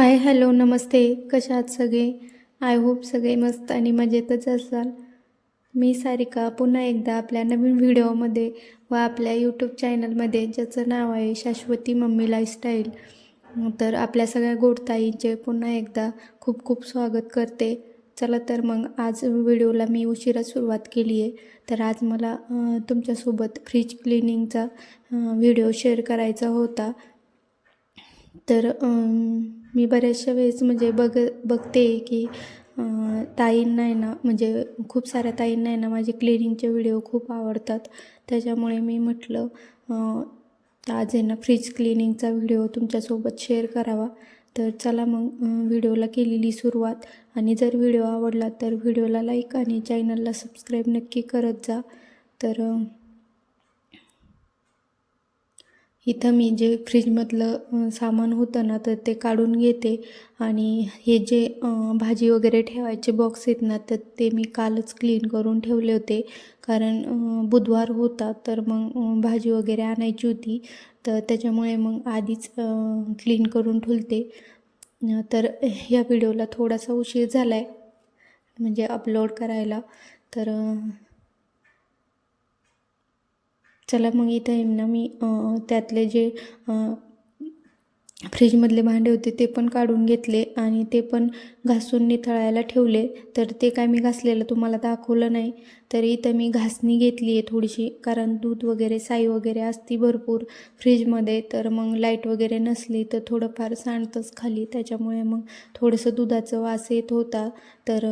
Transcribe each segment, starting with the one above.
Hi hello नमस्ते. कशा आहात सगळे? आय होप सगळे मस्त आणि मजेतच असाल. मी सारिका. पुन्हा एकदा आपल्या नवीन व्हिडिओमध्ये व आपल्या यूट्यूब चॅनलमध्ये ज्याचं नाव आहे शाश्वती मम्मी लाईफस्टाईल तर आपल्या सगळ्या गोडताईंचे पुन्हा एकदा खूप खूप स्वागत करते. चला तर मग आज व्हिडिओला मी उशिरा सुरुवात केली आहे तर आज मला तुमच्यासोबत फ्रीज क्लिनिंगचा व्हिडिओ शेअर करायचा होता. तर मी बऱ्याचशा वेळेस म्हणजे बघ बघते की ताईंना आहे ना म्हणजे खूप साऱ्या ताईंना आहे ना माझे क्लिनिंगचे व्हिडिओ खूप आवडतात. त्याच्यामुळे मी म्हटलं आज आहे ना फ्रीज क्लिनिंगचा व्हिडिओ तुमच्यासोबत शेअर करावा. तर चला मग व्हिडिओला केलेली सुरुवात. आणि जर व्हिडिओ आवडला तर व्हिडिओला लाईक आणि चॅनलला सबस्क्राईब नक्की करत जा. तर इथं मी जे फ्रीजमधलं सामान होतं ना तर ते काढून घेते. आणि हे जे भाजी वगैरे ठेवायचे बॉक्स आहेत ना तर ते मी कालच क्लीन करून ठेवले होते. कारण बुधवार होता तर मग भाजी वगैरे आणायची होती. तर त्याच्यामुळे मग आधीच क्लीन करून ठेवते. तर ह्या व्हिडिओला थोडासा उशीर झाला आहे म्हणजे अपलोड करायला. तर चला मग इथं आहे ना मी त्यातले जे फ्रीजमधले भांडे होते ते पण काढून घेतले आणि ते पण घासून निथळायला ठेवले. तर ते काय मी घासलेलं तुम्हाला दाखवलं नाही. तर इथं मी घासणी घेतली आहे थोडीशी कारण दूध वगैरे साई वगैरे असती भरपूर फ्रीजमध्ये. तर मग लाइट वगैरे नसली तर थोडंफार सांडतंच खाली. त्याच्यामुळे मग थोडंसं दुधाचं वास येत होता. तर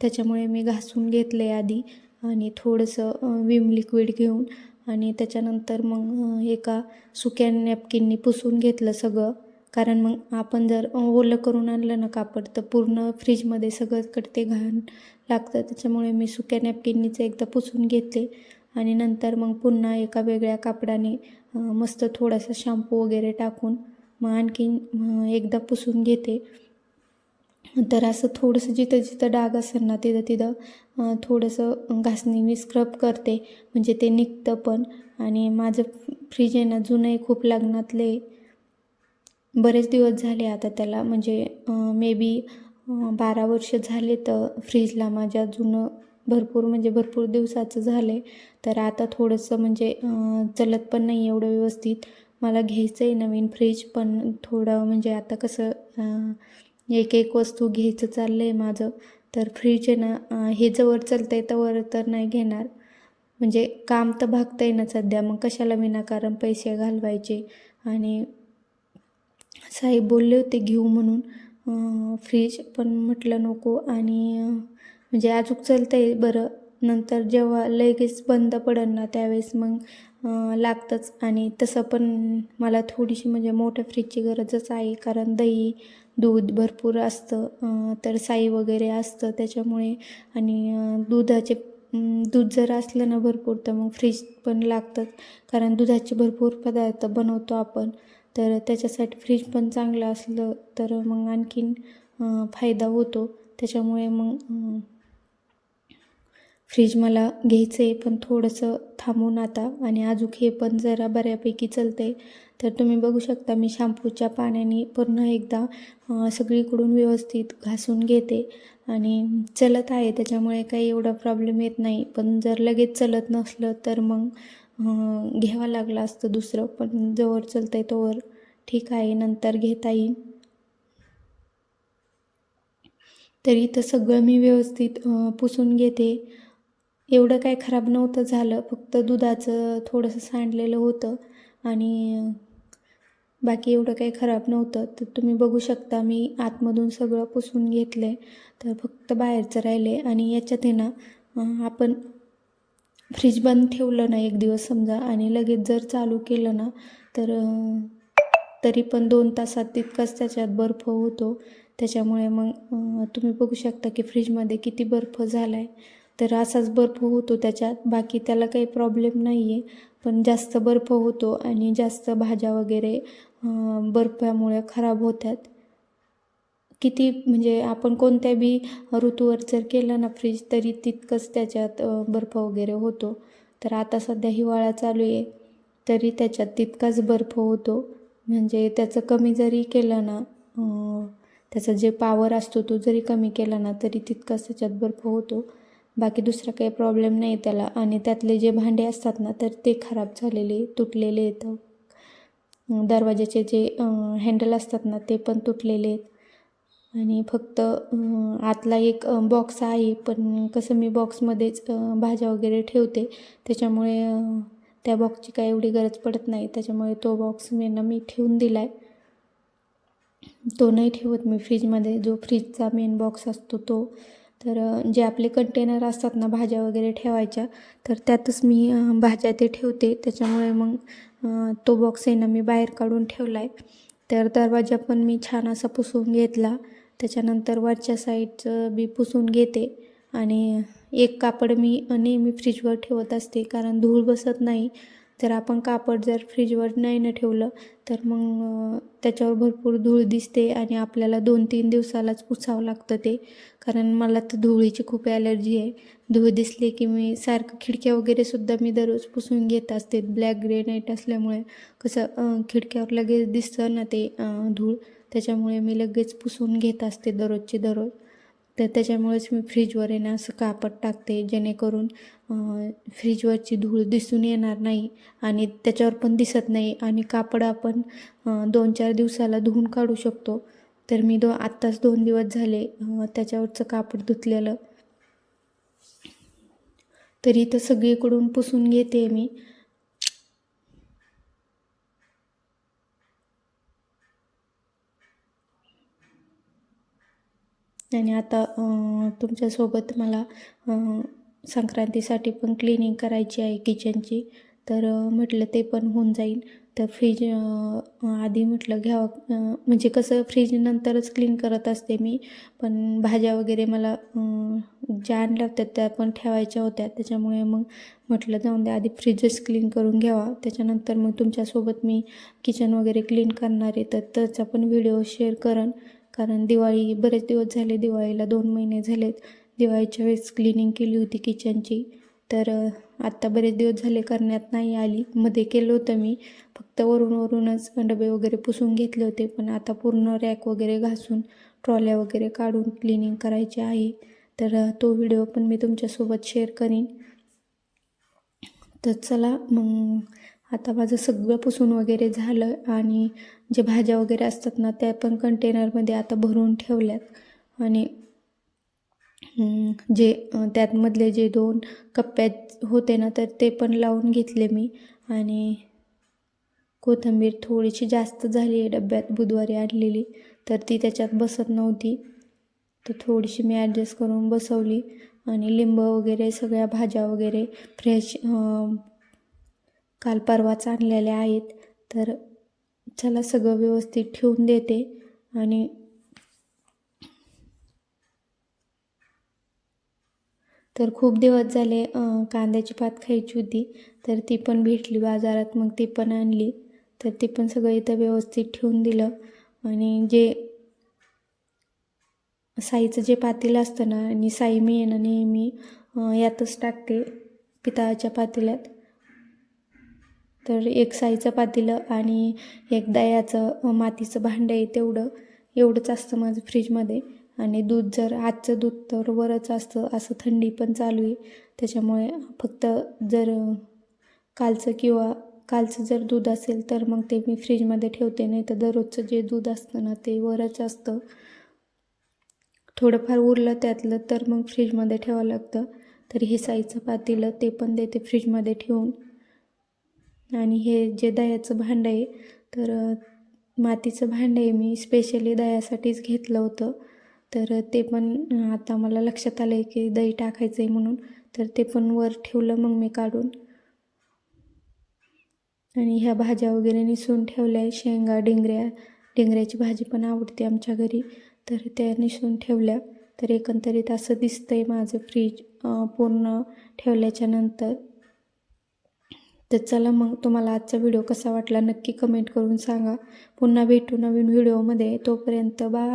त्याच्यामुळे मी घासून घेतलं आहे आधी आणि थोडंसं विम लिक्विड घेऊन. आणि त्याच्यानंतर मग एका सुक्या नॅपकिननी पुसून घेतलं सगळं. कारण मग आपण जर ओलं करून आणलं ना कापड तर पूर्ण फ्रीजमध्ये सगळंकडे ते घाण लागतं. त्याच्यामुळे मी सुक्या नॅपकिननीचं एकदा पुसून घेतले. आणि नंतर मग पुन्हा एका वेगळ्या कापडाने मस्त थोडासा शॅम्पू वगैरे टाकून मग आणखीन एकदा पुसून घेते. तर असं थोडंसं जिथं जिथं डाग असेल ना तिथं तिथं थोडंसं थोडंसं घासणीने स्क्रब करते. म्हणजे ते निघतं पण. आणि माझं फ्रीज आहे ना जुनं आहे खूप लग्नातले बरेच दिवस झाले आता त्याला. म्हणजे मे बी बारा वर्ष झाले तर फ्रीजला माझ्या जुनं भरपूर म्हणजे भरपूर दिवसाचं झालं आहे तर आता थोडंसं म्हणजे चलत पण नाही एवढं व्यवस्थित. मला घ्यायचं आहे नवीन फ्रीज पण थोडं म्हणजे आता कसं एक एक वस्तू घ्यायचं चाललं आहे माझं. तर फ्रीज आहे ना हे जवळ चालतं आहे तवर तर नाही घेणार. म्हणजे काम तर भागतं आहे ना सध्या मग कशाला विनाकारण पैसे घालवायचे? आणि साहेब बोलले होते घेऊ म्हणून फ्रीज पण म्हटलं नको. आणि म्हणजे अजूक चालतं आहे बरं. नंतर जेव्हा लगेच बंद पडेल ना त्यावेळेस मग लागतंच. आणि तसं पण मला थोडीशी म्हणजे मोठ्या फ्रीजची गरजच आहे कारण दही दूध भरपूर असतं. तर साई वगैरे असतं त्याच्यामुळे. आणि दुधाचे दूध जर असलं ना भरपूर तर मग फ्रीज पण लागतात. कारण दुधाचे भरपूर पदार्थ बनवतो आपण. तर त्याच्यासाठी फ्रीज पण चांगलं असलं तर मग आणखीन फायदा होतो. त्याच्यामुळे मग फ्रीज मला घ्यायचं आहे पण थोडंसं थांबून आता. आणि अजून हे पण जरा बऱ्यापैकी चालतं आहे तर तुम्ही बघू शकता मी शॅम्पूच्या पाण्याने पुन्हा एकदा सगळीकडून व्यवस्थित घासून घेते. आणि चलत आहे त्याच्यामुळे काही एवढा प्रॉब्लेम येत नाही. पण जर लगेच चलत नसलं तर मग घ्यावं लागलं असतं दुसरं. पण जवळ चलतं आहे तोवर. ठीक आहे नंतर घेता येईल. तर इथं सगळं मी व्यवस्थित पुसून घेते. एवढं काय खराब नव्हतं झालं. फक्त दुधाचं थोडंसं सांडलेलं होतं आणि बाकी एवढं काही खराब नव्हतं. तर तुम्ही बघू शकता मी आतमधून सगळं पुसून घेतलं आहे तर फक्त बाहेरचं राहिले आणि याच्यात आहे ना आपण फ्रीज बंद ठेवलं ना एक दिवस समजा आणि लगेच जर चालू केलं ना तर तरी पण दोन तासात तितकाच त्याच्यात बर्फ होतो. त्याच्यामुळे मग तुम्ही बघू शकता की फ्रीजमध्ये किती बर्फ झाला आहे तर असाच बर्फ होतो त्याच्यात. बाकी त्याला काही प्रॉब्लेम नाही आहे पण जास्त बर्फ होतो आणि जास्त भाज्या वगैरे बर्फामुळे खराब होतात. किती म्हणजे आपण कोणत्या बी ऋतूवर जर केलं ना फ्रीज तरी तितकंच त्याच्यात बर्फ वगैरे होतो. तर आता सध्या हिवाळा चालू आहे तरी त्याच्यात तितकाच बर्फ होतो. म्हणजे त्याचं कमी जरी केलं ना त्याचा जे पावर असतो तो जरी कमी केला ना तरी तितकाच त्याच्यात बर्फ होतो. बाकी दुसरा काही प्रॉब्लेम नाही त्याला. आणि त्यातले जे भांडे असतात ना तर ते खराब झालेले तुटलेले आहेत. दरवाजाचे जे हँडल असतात ना ते पण तुटलेले आहेत. आणि फक्त आतला एक बॉक्स आहे पण कसं मी बॉक्समध्येच भाज्या वगैरे ठेवते. त्याच्यामुळे त्या बॉक्सची काय एवढी गरज पडत नाही. त्याच्यामुळे तो बॉक्स मी ना मी ठेवून दिला आहे तो नाही ठेवत मी फ्रीजमध्ये जो फ्रीजचा मेन बॉक्स असतो तो तर जे आपले कंटेनर असतात ना भाज्या वगैरे ठेवायच्या तर त्यातच मी भाज्या ते ठेवते. त्याच्यामुळे मग तो बॉक्स आहे ना मी बाहेर काढून ठेवला आहे तर दरवाजा पण मी छान असा पुसून घेतला. त्याच्यानंतर वरच्या साईडचं बी पुसून घेते. आणि एक कापड मी नेहमी फ्रीजवर ठेवत असते कारण धूळ बसत नाही. जर आपण कापड जर फ्रीजवर नाही न ठेवलं तर मग त्याच्यावर भरपूर धूळ दिसते आणि आपल्याला दोन तीन दिवसालाच पुसावं लागतं ते. कारण मला तर धुळीची खूप ॲलर्जी आहे. धूळ दिसली की मी सारखं खिडक्या वगैरे सुद्धा मी दररोज पुसून घेत असते. ब्लॅक ग्रे नाईट असल्यामुळे कसं खिडक्यावर लगेच दिसतं ना ते धूळ. त्याच्यामुळे मी लगेच पुसून घेत असते दररोजचे दररोज. तर त्याच्यामुळेच मी फ्रीजवर आहे ना असं कापड टाकते जेणेकरून फ्रीजवरची धूळ दिसून येणार नाही आणि त्याच्यावर पण दिसत नाही आणि कापड आपण दोन चार दिवसाला धुवून काढू शकतो. तर मी दो आत्ताच दोन दिवस झाले त्याच्यावरचं कापड धुतलेलं. तरी इथं सगळीकडून पुसून घेते मी. आणि आता तुमच्यासोबत मला संक्रांतीसाठी पण क्लिनिंग करायची आहे किचनची तर म्हटलं ते पण होऊन जाईल. तर फ्रीज आधी म्हटलं घ्यावं म्हणजे कसं फ्रीज नंतरच क्लीन करत असते मी. पण भाज्या वगैरे मला ज्या आणल्या होत्या त्या पण ठेवायच्या होत्या. त्याच्यामुळे मग म्हटलं जाऊन द्या आधी फ्रीजच क्लीन करून घ्यावा. त्याच्यानंतर मग तुमच्यासोबत मी किचन वगैरे क्लीन करणार आहे. तर त्याचा पण व्हिडिओ शेअर करेन कारण दिवाळी बरेच दिवस झाले दिवाळीला दोन महिने झालेत. दिवाळीच्या वेळेस क्लिनिंग केली होती किचनची तर आत्ता बरेच दिवस झाले करण्यात नाही आली. मध्ये केलं होतं मी. फक्त वरून वरूनच डबे वगैरे पुसून घेतले होते. पण आता पूर्ण रॅक वगैरे घासून ट्रॉल्या वगैरे काढून क्लिनिंग करायची आहे. तर तो व्हिडिओ पण मी तुमच्यासोबत शेअर करीन. तर चला मग आता माझं सगळं पुसून वगैरे झालं आणि जे भाज्या वगैरे असतात ना त्या पण कंटेनरमध्ये आता भरून ठेवल्यात. आणि जे त्यातमधले जे दोन कप्प्यात होते ना तर ते पण लावून घेतले मी. आणि कोथिंबीर थोडीशी जास्त झाली आहे डब्यात बुधवारी आणलेली. तर ती त्याच्यात बसत नव्हती. तर थोडीशी मी ॲडजस्ट करून बसवली. आणि लिंब वगैरे सगळ्या भाज्या वगैरे फ्रेश काल परवाच आणलेल्या आहेत. तर चला सगळं व्यवस्थित ठेवून देते आणि तर खूप दिवस झाले कांद्याची पात खायची होती तर ती पण भेटली बाजारात मग ती पण आणली. तर ती पण सगळं इथं व्यवस्थित ठेवून दिलं. आणि जे साईचं जे पातेलं असतं ना आणि साई मी आहे ना नेहमी यातच टाकते पितळाच्या पातेल्यात. तर एक साईचं पातेलं आणि एक दयाचं मातीचं भांडं आहे तेवढं एवढंच असतं माझं फ्रीजमध्ये. आणि दूध जर आजचं दूध तर वरच असतं असं थंडी पण चालू आहे. त्याच्यामुळे फक्त जर कालचं किंवा कालचं जर दूध असेल तर मग ते मी फ्रीजमध्ये ठेवते नाही तर दररोजचं जे दूध असतं ना ते वरच असतं. थोडंफार उरलं त्यातलं तर मग फ्रीजमध्ये ठेवावं लागतं. तर हे साईचं पातेलं ते पण देते फ्रीजमध्ये ठेवून. आणि हे जे दह्याचं भांडं आहे तर मातीचं भांडं आहे मी स्पेशली दह्यासाठीच घेतलं होतं. तर ते पण आता मला लक्षात आलं आहे की दही टाकायचं आहे म्हणून तर ते पण वर ठेवलं मग मी काढून. आणि ह्या भाज्या वगैरे निसून ठेवल्या आहे शेंगा डिंगऱ्या डिंगऱ्याची भाजी पण आवडते आमच्या घरी. तर त्या निसून ठेवल्या. तर एकंदरीत असं दिसतंय माझं फ्रीज पूर्ण ठेवल्याच्या नंतर. तर चला मग तुम्हाला आजचा व्हिडिओ कसा वाटला नक्की कमेंट करून सांगा. पुन्हा भेटू नवीन व्हिडिओमध्ये तोपर्यंत बा